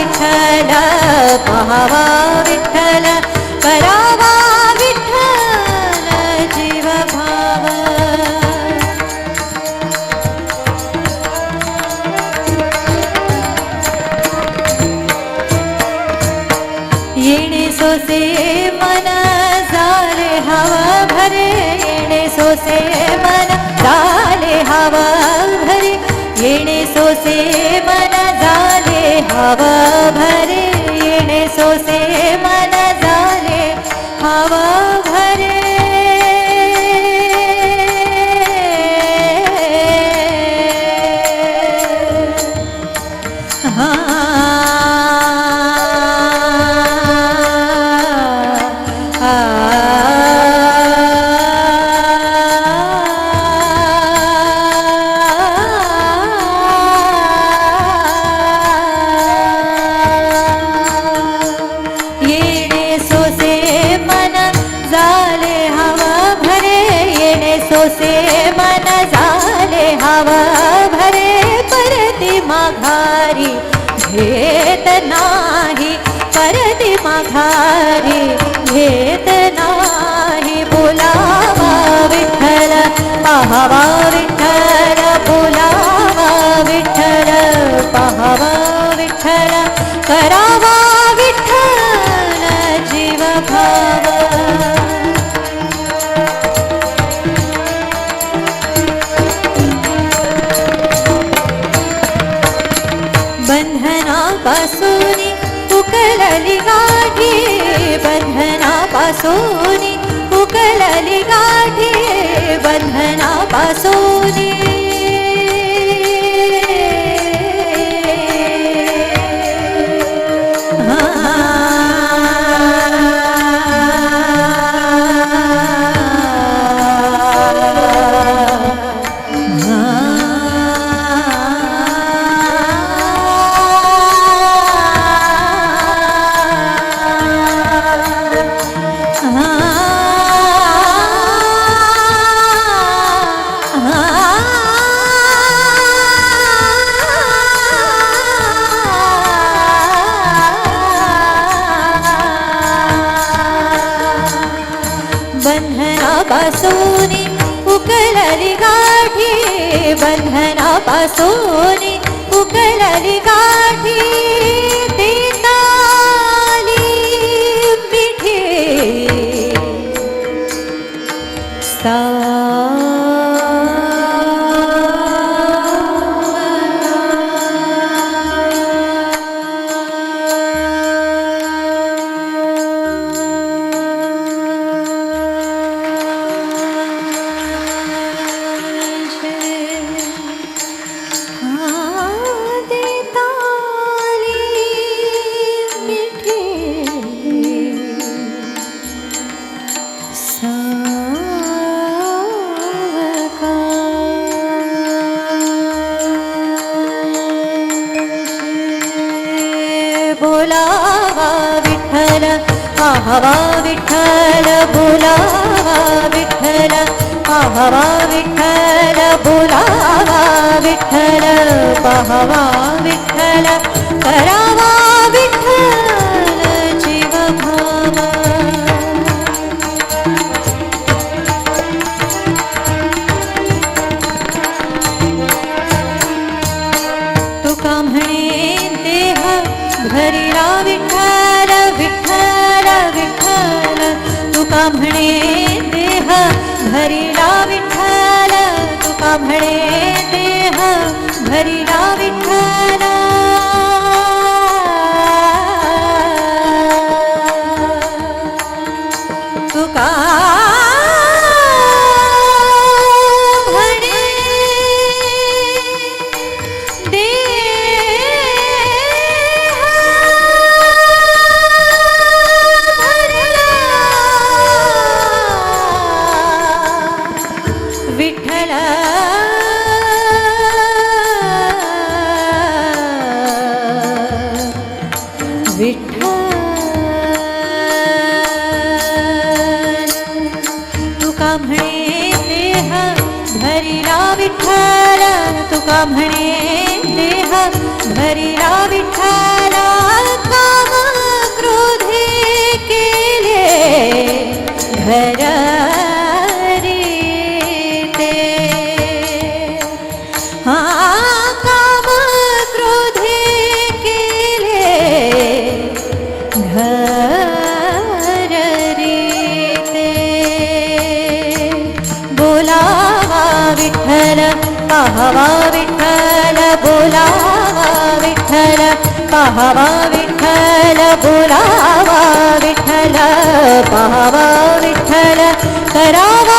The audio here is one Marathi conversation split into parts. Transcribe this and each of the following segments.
विठ्ठल पहावा विठ्ठल करावा विठ्ठल जीव भाव येणे सोसे मन झाले हवा भरे. येणे सोसे मन झाले हवा भरे. येणे सोसे मन झाले हवा घेत नाही. बोलावा विठ्ठल पाहावा भूगल बन्धना पसोनी। बन्धना पा सोनि उगर मिठे। सा पाहावा विठ्ठल बोलावा विठ्ठल पाहावा विठ्ठल बोलावा विठ्ठल पाहवा विठ्ठल करावा विठ्ठल जीव भावा तुका म्हणे देह भरिला विठ्ठल तुका म्हणे देह भरिला विठ्ठल. तुका म्हणे देह भरिला विठ्ठल. म्हणे देह भरिला विठ्ठल काम क्रोधे केले. घर ते. हा काम क्रोधे केले. घर रीते बोलावा विठ्ठल पाहावा बोलावा विठ्ठल पाहावा विठ्ठल बोलावा विठ्ठल पाहावा विठ्ठल करावा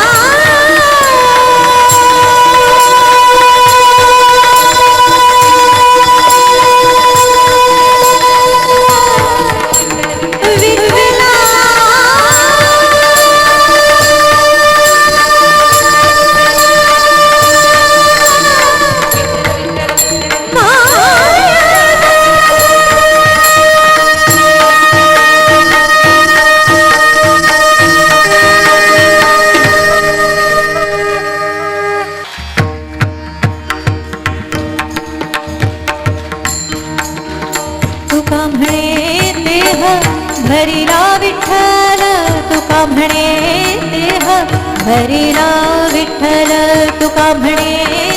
भरिला विठ्ठल तुका म्हणे देह भरिला विठ्ठल तुका म्हणे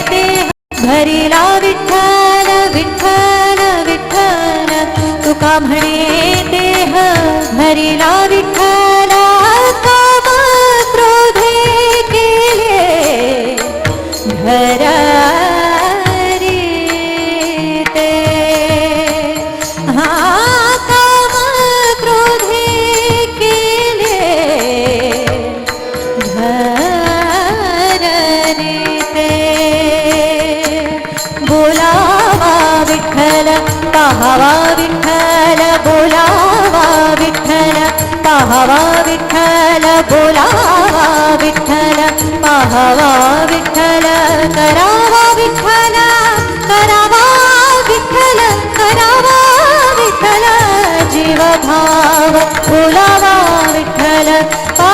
देह भरिला विठ्ठल विठ्ठल विठ्ठल तुका म्हणे देह भरिला पाहावा विठ्ठल बोलावा विठ्ठल पाहावा विठ्ठल बोलावा विठ्ठल पाहावा विठ्ठल करावा विठ्ठल करावा विठ्ठल करावा विठ्ठल जीव भाव बोलावा विठ्ठल पाहावा